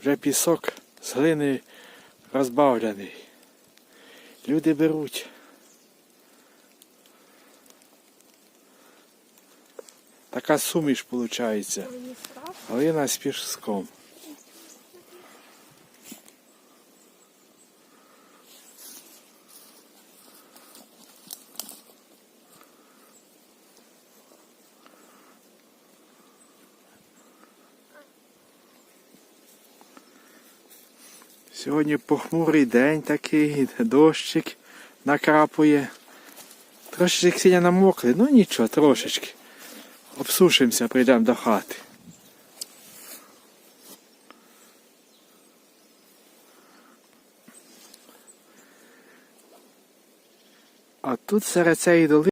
Вже пісок з глини розбавлений. Люди беруть. Така суміш виходить. Глина з піском. Сьогодні похмурий день такий, дощик накрапує. Трошечки сіня намокли, ну нічого, трошечки. Обсушимося, прийдемо до хати. А тут серед цієї долини